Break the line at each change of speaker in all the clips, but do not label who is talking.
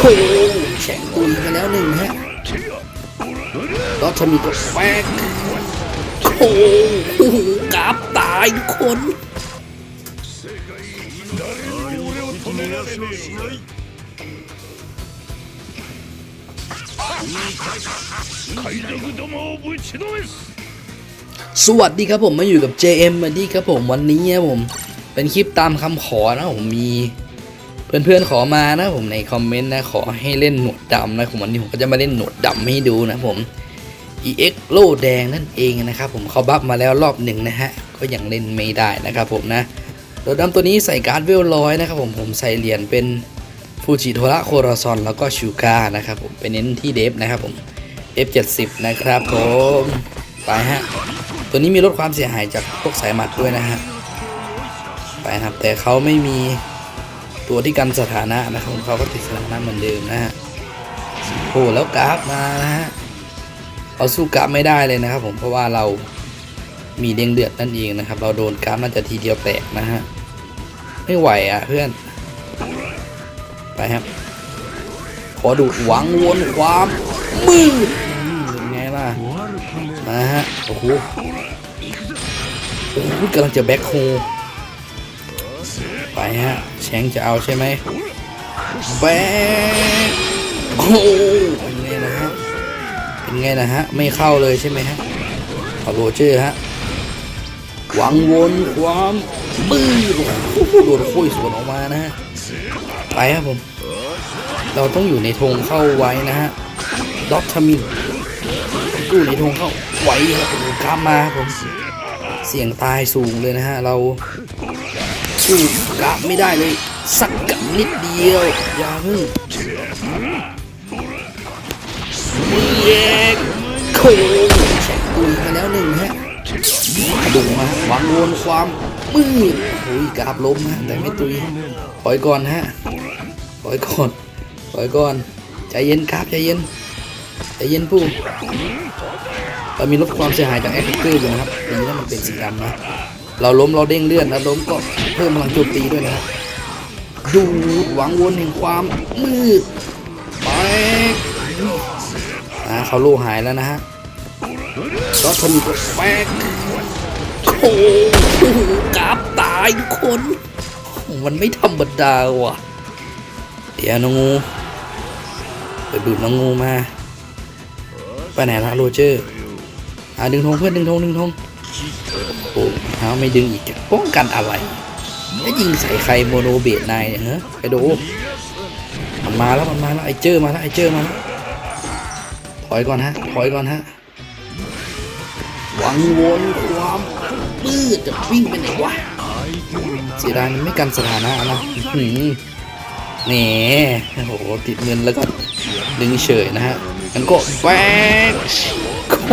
ถูกแฉงตุนไปแล้วหนึ่งฮะดอทมีก็แฟกโค้งกราบตายคนสวัสดีครับผมมาอยู่กับ JM มาดีครับผมวันนี้ผม เป็นคลิปตามคำขอนะผมมี เพื่อนๆขอมานะผมในคอมเมนต์นะขอให้เล่นหนวดดำนะผมวันนี้ผมก็จะมาเล่นหนวดดำให้ดูนะผม EX โล่แดงนั่นเองนะครับผมเขาบัฟมาแล้วรอบหนึ่งนะฮะก็ยังเล่นไม่ได้นะครับผมนะหนวดดำตัวนี้ใส่การ์ดเวลร้อยนะครับผมผมใส่เหรียญเป็นฟูจิโทระโครซอนแล้วก็ชูกานะครับผมไปเน้นที่เดฟนะครับผม F70 นะครับผมไปฮะตัวนี้มีลดความเสียหายจากพวกสายหมัดด้วยนะฮะไปครับแต่เขาไม่มี ตัวที่กันสถานะนะครับของเขาก็ติดสถานะเหมือนเดิมนะฮะโอ้แล้วกราฟมานะฮะเราสู้กราฟไม่ได้เลยนะครับ ผมเพราะว่าเรามีเด้งเดือดนั่นเองนะครับ เราโดนกราฟน่าจะทีเดียวแตกนะฮะไม่ไหวอะเพื่อนไปครับขอดูดหวังวนความมืดเป็นไงล่ะมาฮะโอ้โหโอ้โหกำลังจะแบ็คโฮ ไปฮะแชงจะเอาใช่ไหมแบ็คโอ้เป็นไงนะฮะเป็นไงนะฮะไม่เข้าเลยใช่ไหมฮะเอโรเจอร์ฮะหวังวนความบื้อโดนคุยสวนออกมานะฮะไปครับผม เราต้องอยู่ในธงเข้าไว้นะฮะด็อกทามินอยู่ในธงเข้าไหวครับผมกล้ามาครับผมเสี่ยงตายสูงเลยนะฮะเรา สู้กราบไม่ได้เลย สักกับนิดเดียว อย่าเพิ่งเย้โค้งแข่งตุยกันแล้วหนึ่งฮะดุมาหวังวนความมืดโอ้ยกราบล้มฮะแต่ไม่ตุยปล่อยก่อนฮะปล่อยก่อนปล่อยก่อนใจเย็นครับใจเย็นใจเย็นผู้เรามีลดความเสียหายจากแอคเกอร์อยู่นะครับดีนะมันเป็นสีดำนะ เราล้มเราเด้งเลื่อนแล้วล้มก็เพิ่มพลังโจมตีด้วยนะครับดูหวังวนแห่งความมืดไปอ่าเขาโลหายแล้วนะฮะรถทมีก็แปกโอ้โหกราบตายทุกคน มันไม่ธรรมดาว่ะ เดี๋ยวน้องงูไปดูดน้องงูมา ไปไหนละโรเจอร์ อ่าดึงธงเพื่อนดึงธงดึงธง โอ้หาไม่ดึงอีกอะป้องกันอะไรแล้วยิงใส่ใครโมโนเบตนายเนี่ยฮะไปดูมันมาแล้วมันมาแล้วไอเจอมาแล้วไอเจอมาแล้วถอยก่อนฮะถอยก่อนฮะหวังวนความมืดจะวิ่งไปไหนวะเสียดายมันไม่กันสถานะนะหือแหนี่โอ้โหติดเงินแล้วก็ดึงเฉยนะฮะมันก็แบกโค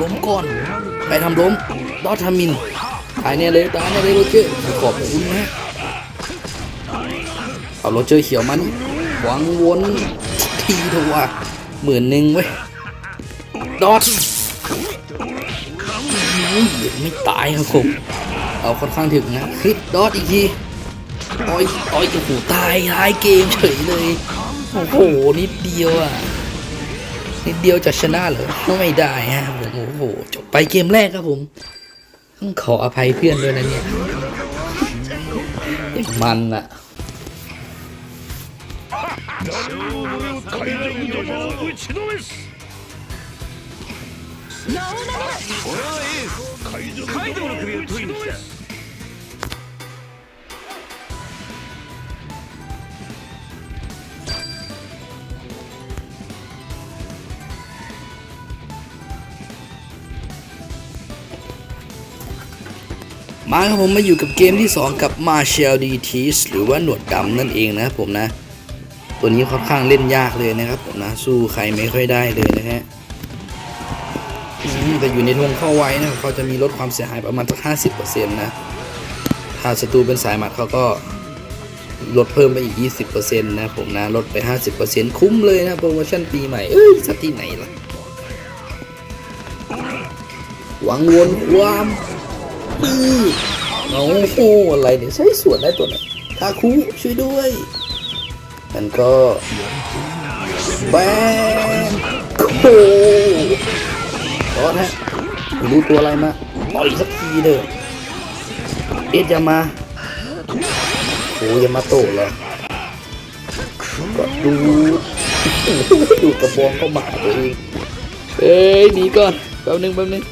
ล้มก่อน ไปทำล้มดอทามินตายเนี่ยเลยตายเนี่ยเลยโรเจอร์ขอบคุณนะเอาโรเจอร์เขียวมันหวังวนทีเถอะว่าหมื่นหนึ่งเว้ยดอทไม่ตายครับผมเอาค่อนข้างถึงนะคลิปดอทอีกทีต่อยต่อยโอ้โหตายท้ายเกมเฉยเลยโอ้โหนิดเดียวอะ นิดเดียวจะชนะเหรอไม่ได้ฮะผมโอ้โห จบไปเกมแรกครับผม ต้องขออภัยเพื่อนด้วยนะเนี่ยอย่างมันอ่ะ
海賊どもをぶちのめす海賊どもをぶちのめす
มาครับผมมาอยู่กับเกมที่ 2 กับ Marshall d t หรือว่าหนวดดำนั่นเองนะครับผมนะ ตัวนี้ค่อนข้างเล่นยากเลยนะครับผมนะ สู้ใครไม่ค่อยได้เลยนะฮะแต่อยู่ในทงเข้าไว้นะเขาจะมีลดความเสียหายประมาณสักห้าสิบเปอร์เซ็นต์นะ ถ้าศัตรูเป็นสายหมัดเขาก็ลดเพิ่มไปอีก 20%นะผมนะ ลดไป 50%คุ้มเลยนะ โปรโมชั่นปีใหม่ เอ้ยสักที่ไหนล่ะ หวังวนความ ปื้อโอ้โหอะไรเนี่ยใช้ส่วนได้ตัวไหนทาคุช่วยด้วยมันก็แบงโอ้โหร้อนฮะรู้ตัวอะไรมาต่อยสักทีเด้อเอ็ดจะมาโอ้ยามาโตะเหรอก็ดูดูกระบองเข้ามาตัวเองเอ้ยหนีก่อนแป๊บนึงแป๊บนึง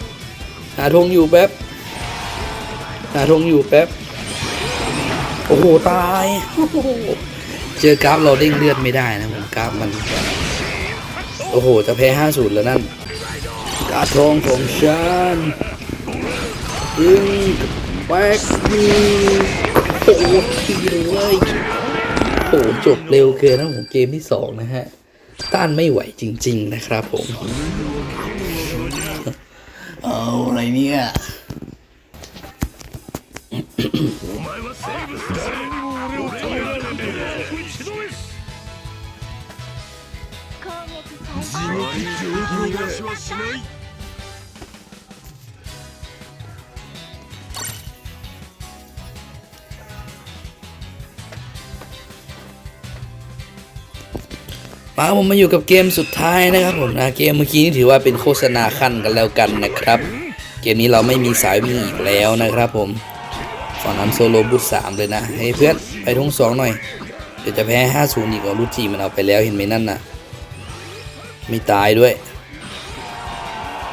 หาธงอยู่แป๊บ หาธงอยู่แป๊บ โอ้โห ตาย เจอกราฟเราเด้งเลือดไม่ได้นะผมกราฟมัน โอ้โห จะแพ้ห้าศูนย์แล้วนั่นกาทองของฉันยิงแป๊กยิโอ้โหทีเลยโอ้โหจบเร็วเกินนะผมเกมที่สองนะฮะ ต้านไม่ไหวจริง ๆ นะครับผม เอาอะไรเนี่ย
お前は生物だ俺を止められるんだ打ちのめす
攻撃再開
逃がしはしない
มาผมมาอยู่กับเกมสุดท้ายนะครับผมนะเกมเมื่อกี้นี่ถือว่าเป็นโฆษณาขั้นกันแล้วกันนะครับ เกมนี้เราไม่มีสายวิ่งอีกแล้วนะครับผม ฝั่งนั้นโซโลบูทสามเลยนะให้เพื่อนไปทุ่งสองหน่อย เดี๋ยวจะแพ้ห้าศูนย์อีกว่ารูจีมันเอาไปแล้วเห็นไหมนั่นน่ะ ไม่ตายด้วย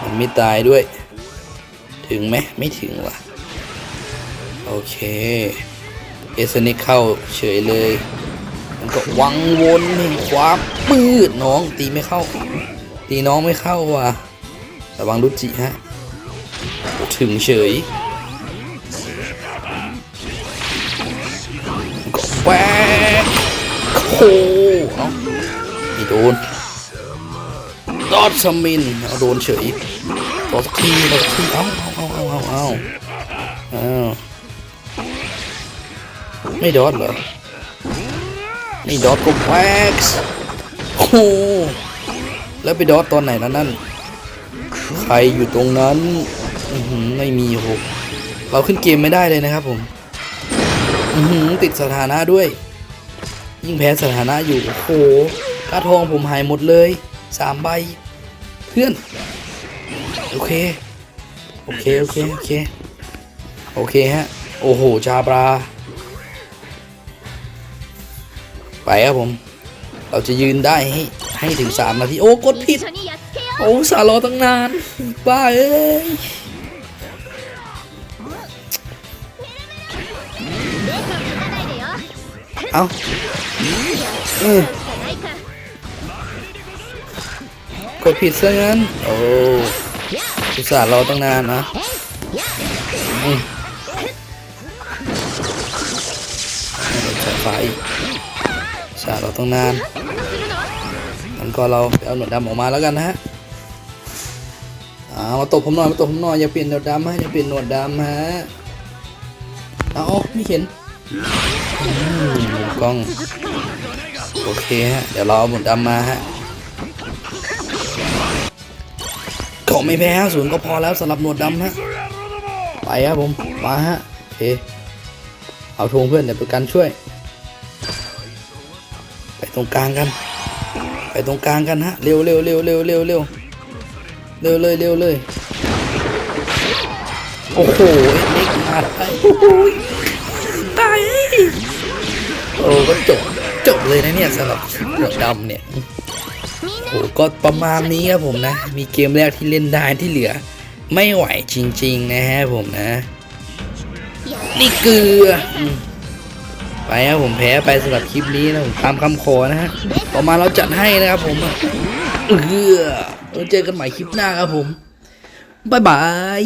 มันไม่ตายด้วย ถึงไหมไม่ถึงว่ะ โอเค เอสเนกเข้าเฉยเลย มันก็วังวนแห่งความมืดน้องตีไม่เข้า ตีน้องไม่เข้าว่ะระวังรุจิฮะ ถึงเฉย แหวกโอ้เอ้าไม่โดนดอดสมินเอาโดนเฉยต่อสักทีต่อสักทีเอ้าเอาเอาเอาเอาเอาเอาไม่ดอดเหรอนี่ดอทก็แว็กซ์โอ้แล้วไปดอทตอนไหนแล้วนั่นใครอยู่ตรงนั้นไม่มีโหเราขึ้นเกมไม่ได้เลยนะครับผม ติดสถานะด้วย ยิ่งแพ้สถานะอยู่โอ้โหกระทองผมหายหมดเลยสามใบ เพื่อน โอเค โอเค โอเค โอเค โอเคฮะ โอ้โหชาปลาไปครับผม เราจะยืนได้ให้ให้ถึงสามนาที โอ้ กดผิด โอ้ สารอตั้งนาน บ้าเอ้ เอาเออกดผิดซะงั้น โอ้อุตส่าห์รอตั้งนานนะใช้ไฟสาเราตั้งนานมันก็เราเอาหนวดดำออกมาแล้วกันนะฮะเอามาตบผมหน่อยมาตบผมหน่อยอย่าเปลี่ยนหนวดดำฮะอย่าเปลี่ยนหนวดดำฮะเอาไม่เห็น มุมกล้อง โอเคฮะ เดี๋ยวเราเอาหนวดดำมาฮะก็ไม่แพ้ศูนย์ก็พอแล้วสำหรับหนวดดำฮะ ไปครับผม มาฮะโอเค เอาทวงเพื่อนเดี๋ยวประกันช่วย ไปตรงกลางกัน ไปตรงกลางกันฮะ เร็วเร็วเร็วเร็วเร็วเร็วเร็วเลยเร็วเลยโอ้โหเอ็กมาได้โอ้โหตาย โอ้ก็จบจบเลยนะเนี่ยสำหรับเหดำเนี่ยโอ้ก็ประมาณนี้ครับผมนะ มีเกมแรกที่เล่นได้ที่เหลือ ไม่ไหวจริง ๆ นะฮะผมนะ นี่เกลือไปครับผมแพ้ไปสำหรับคลิปนี้นะผมตามคำขอนะฮะต่อมาเราจัดให้นะครับผมเออเเจอกันใหม่คลิปหน้าครับผมบ๊ายบาย